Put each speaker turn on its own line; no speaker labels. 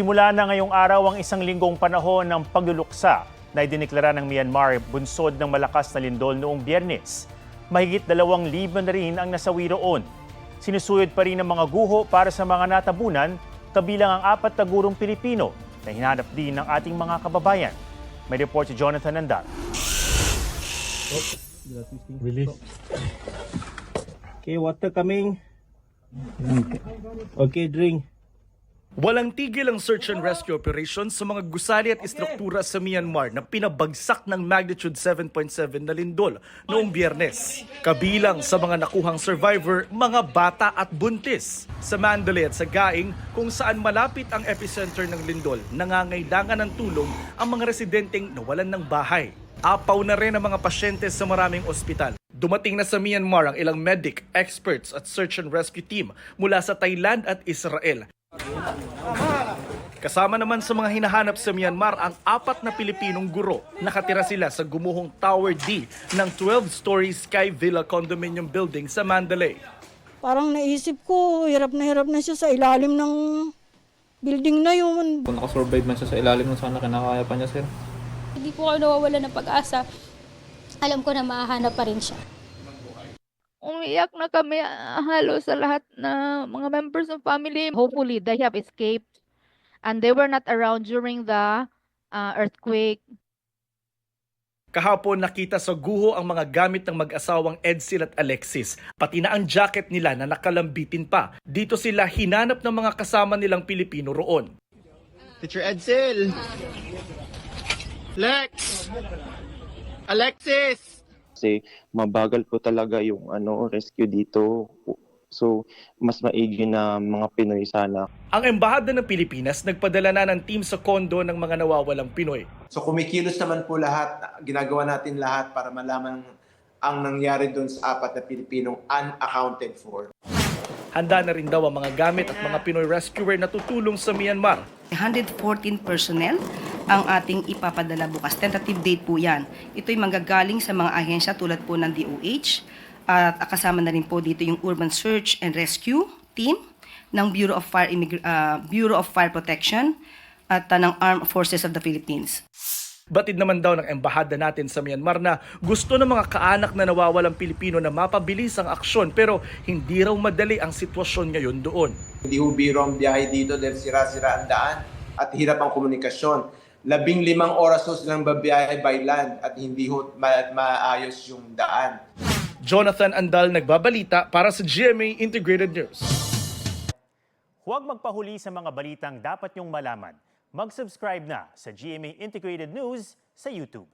Nagsimula na ngayong araw ang isang linggong panahon ng pagluluksa na idineklara ng Myanmar bunsod ng malakas na lindol noong biyernes. Mahigit dalawang libo na rin ang nasawi roon. Sinusuyod pa rin ng mga guho para sa mga natabunan, kabilang ang apat na gurong Pilipino na hinanap din ng ating mga kababayan. May report si Jonathan Andar.
Release.
Okay, water coming. Okay, drink.
Walang tigil ang search and rescue operation sa mga gusali at istruktura sa Myanmar na pinabagsak ng magnitude 7.7 na lindol noong biyernes. Kabilang sa mga nakuhang survivor, mga bata at buntis. Sa Mandalay at sa Gaing, kung saan malapit ang epicenter ng lindol, nangangailangan ng tulong ang mga residenteng nawalan ng bahay. Apaw na rin ang mga pasyente sa maraming ospital. Dumating na sa Myanmar ang ilang medic, experts at search and rescue team mula sa Thailand at Israel Kasama naman sa mga hinahanap sa Myanmar ang apat na Pilipinong guro. Nakatira sila sa gumuhong Tower D ng 12-story Sky Villa condominium building sa Mandalay.
Parang naisip ko, hirap na hirap na siya sa ilalim ng building na yun.
Kung nakasurvive man siya sa ilalim ng sana, kinakaya pa niya, sir.
Hindi po ako nawawala ng pag-asa. Alam ko na mahahanap pa rin siya.
Umiyak na kami ah, halos sa lahat na mga members of family. Hopefully, they have escaped and they were not around during the uh, earthquake.
Kahapon nakita sa guho ang mga gamit ng mag-asawang Edsel at Alexis, pati na ang jacket nila na nakalambitin pa. Dito sila hinanap ng mga kasama nilang Pilipino roon.
Teacher Edsel! Lex! Alexis!
Kasi mabagal po talaga yung ano rescue dito. So, mas maigi na mga Pinoy sana.
Ang Embahada ng Pilipinas nagpadala na ng team sa kondo ng mga nawawalang Pinoy.
So kumikilos naman po lahat, ginagawa natin lahat para malaman ang nangyari doon sa apat na Pilipinong unaccounted for.
Handa na rin daw ang mga gamit at mga Pinoy rescuer na tutulong sa Myanmar
114 personnel ang ating ipapadala bukas. Tentative date po yan. Ito'y manggagaling sa mga ahensya tulad po ng DOH at kasama na rin po dito yung Urban Search and Rescue Team ng Bureau of Fire, Immig- ah, Bureau of Fire Protection at ah, ng Armed Forces of the Philippines.
Batid naman daw ng embahada natin sa Myanmar na gusto ng mga kaanak na nawawalang Pilipino na mapabilis ang aksyon pero hindi raw madali ang sitwasyon ngayon doon.
Hindi ho biro ang biyahe dito dahil sira-sira ang daan at hirap ang komunikasyon. Labing limang oras ho silang babiyahe by land at hindi ho ma- maayos yung daan.
Jonathan Andal nagbabalita para sa GMA Integrated News.
Huwag magpahuli sa mga balitang dapat niyong malaman. Mag-subscribe na sa GMA Integrated News sa YouTube.